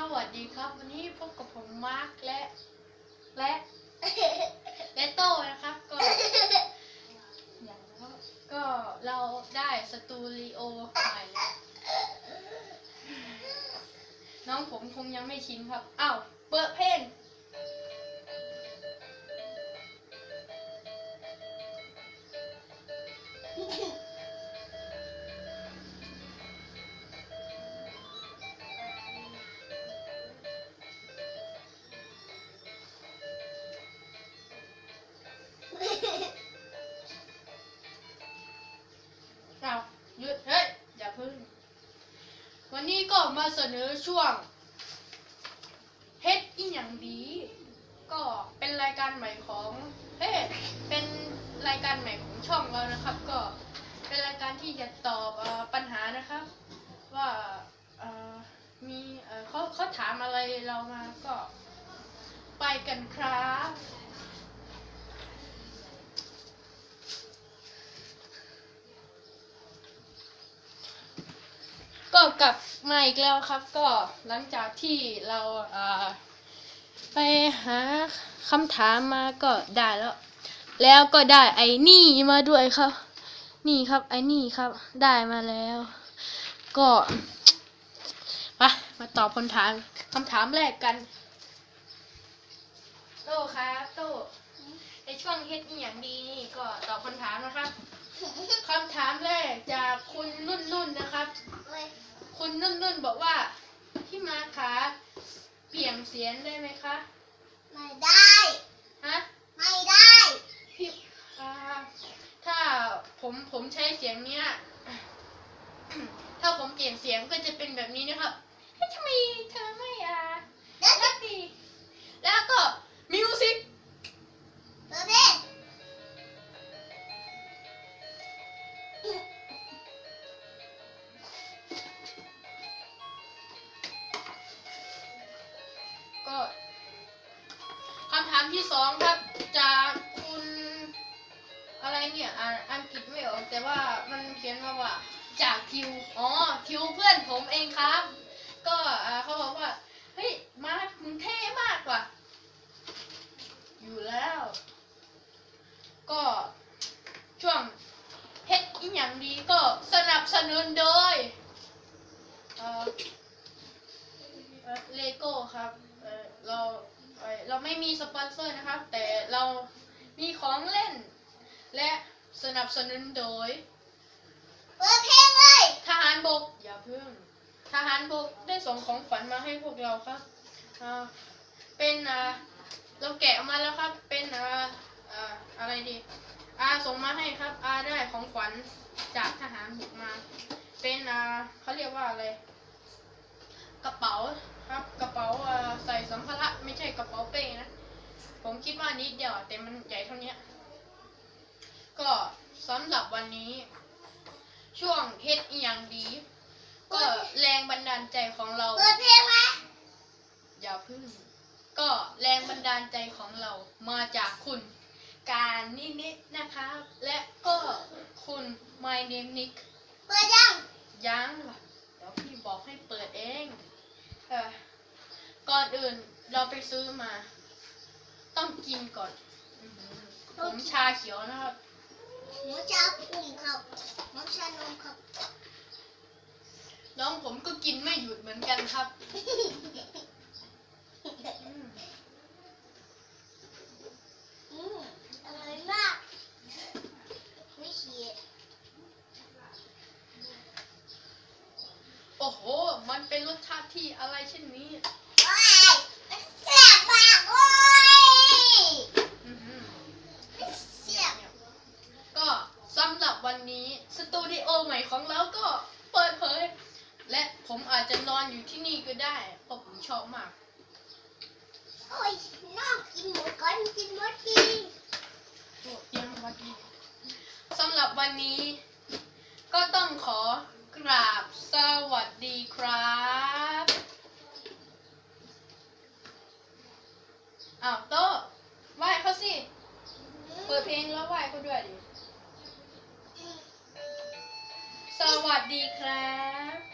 สวัสดีครับ วันนี้พบกับผมมาร์คและ และและโต้นะครับก็อย่างแล้วก็เราได้สตูดิโอใหม่แล้วน้องผมคงยังไม่ชินครับอ้าวเปิดเพลงอ นี้ก็มาเสนอช่วงเฮ็ดอีหยังดี ก็เป็นรายการใหม่ของเฮ้เป็นรายการใหม่ของช่องเรานะครับ ก็เป็นรายการที่จะตอบอปัญหานะครับ ว่ามีเขาเขาถามอะไรเรามาก็ไปกันครับ ก็กลับมาอีกแล้วครับ ก็หลังจากที่เราเอ่อไปหาคำถามมาก็ได้แล้ว แล้วก็ได้ไอ้นี่มาด้วยครับ นี่ครับไอ้นี่ครับ ได้มาแล้ว ก็ไปมาตอบคำถามคำถามแรกกัน โต้ครับโต้ในช่วงเฮ็ดอีหยังดีนี่ก็ตอบคำถามนะครับคำถามแรกจากคุณนุ่นนุ่นๆนะครับ คุณนุ่นนุ่นๆบอกว่าพี่มาคะเปลี่ยนเสียงได้ไหมคะ ไม่ได้ ฮะ ไม่ได้พี่อ่าถ้าผมผมใช้เสียงเนี้ย ถ้าผมเปลี่ยนเสียงก็จะเป็นแบบนี้นะครับเฮ้ยทำไมเธอไม่อะเดี๋ยวรักดีแล้วก็มิวสิก ก็คำถามที่สองครับจากคุณอะไรเนี่ยอ่านอังกฤษไม่ออกแต่ว่ามันเขียนมาว่า จากทิวอ๋อทิวเพื่อนผมเองครับ ก็อ่าเขาบอกว่าเฮ้ยมาคมึงเท่มากว่ะอยู่แล้ว ก็ช่วงเฮ็ดอีหยังดีก็สนับสนุนโดยเออเลโก้ครับ เอ่อเราเอ่อเราไม่มีสปอนเซอร์นะครับ แต่เรามีของเล่น และสนับสนุนโดยเปิดเพลงเลย ทหารบกอย่าเพิ่ง ทหารบกได้ส่งของขวัญมาให้พวกเราครับอ่าเป็นอ่าเราแกะออกมาแล้วครับ เป็นอ่าอ่าอะไรดีอาส่งมาให้ครับอาได้ของขวัญจากทหารบกมา เป็นอ่าเขาเรียกว่าอะไรกระเป๋า ครับกระเป๋าอ่าใส่สัมภาระไม่ใช่กระเป๋าเป้นะ ผมคิดว่านิดเดียวแต่มันใหญ่เท่านี้ก็สำหรับวันนี้ ช่วงเฮ็ดอีหยังดี ก็แรงบันดาลใจของเราเปิดเพลงไหมอย่าพึ่ง ก็แรงบันดาลใจของเรามาจากคุณ การนินิดนะครับ และก็คุณ My name Nick เปิดยังยังว่ะเดี๋ยวพี่บอกให้เปิดเอง เออก่อนอื่นเราไปซื้อมา ต้องกินก่อนอื้อหือผมชาเขียวนะครับหมูชาปุ่มครับหมูชานมครับ น้องผมก็กินไม่หยุดเหมือนกันครับอืม อืมอร่อยมากไม่เสีย โอ้โห มันเป็นรสชาติที่อะไรเช่นนี้โอ้ยมันแซ่บมากโอ้ยอื้อหือมันแซ่บก็สำหรับวันนี้สตูดิโอใหม่ของเราก็เปิดเผย และผมอาจจะนอนอยู่ที่นี่ก็ได้เพราะผมชอบมาก โอ้ยน้องกินหมูก่อนกินหมดดีโอ้เตรียมไวัดดีสำหรับวันนี้ ก็ต้องขอก ราบสวัสดีครับอ้าวโตะไหว้เขาสิ เปิดเพลงแล้วไหว้เขาด้วยดิ สวัสดีครับ